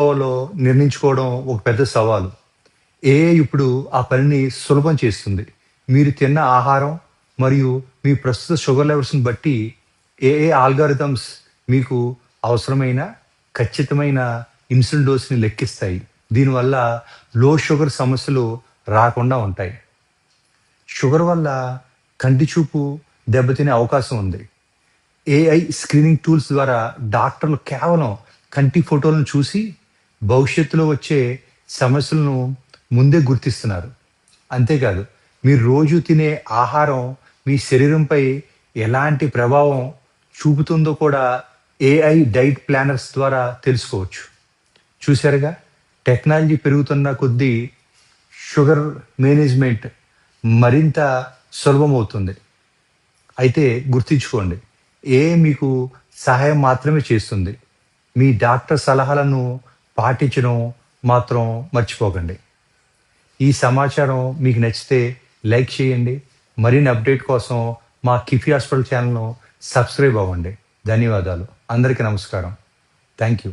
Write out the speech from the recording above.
లో నిర్ణయించుకోవడం ఒక పెద్ద సవాలు. ఏఐ ఇప్పుడు ఆ పనిని సులభం చేస్తుంది. మీరు తిన్న ఆహారం మరియు మీ ప్రస్తుత షుగర్ లెవెల్స్ని బట్టి ఏఏ ఆల్గారిథమ్స్ మీకు అవసరమైన ఖచ్చితమైన ఇన్సులిన్ డోస్ని లెక్కిస్తాయి. దీనివల్ల లో షుగర్ సమస్యలు రాకుండా ఉంటాయి. షుగర్ వల్ల కంటి చూపు దెబ్బతినే అవకాశం ఉంది. ఏఐ స్క్రీనింగ్ టూల్స్ ద్వారా డాక్టర్లు కేవలం కంటి ఫోటోలను చూసి భవిష్యత్తులో వచ్చే సమస్యలను ముందే గుర్తిస్తున్నారు. అంతేకాదు మీరు రోజు తినే ఆహారం మీ శరీరంపై ఎలాంటి ప్రభావం చూపుతుందో కూడా ఏఐ డైట్ ప్లానర్స్ ద్వారా తెలుసుకోవచ్చు. చూశారుగా? టెక్నాలజీ పెరుగుతున్న కొద్దీ షుగర్ మేనేజ్మెంట్ మరింత సులభమవుతుంది. అయితే గుర్తించుకోండి ఏ మీకు సహాయం మాత్రమే చేస్తుంది. మీ డాక్టర్ సలహాలను పాటించడం మాత్రం మర్చిపోకండి. ఈ సమాచారం మీకు నచ్చితే లైక్ చేయండి. మరిన్ని అప్డేట్ కోసం మా కిఫీ హాస్పిటల్ ఛానల్ను సబ్స్క్రైబ్ అవ్వండి. ధన్యవాదాలు. అందరికీ నమస్కారం. Thank you.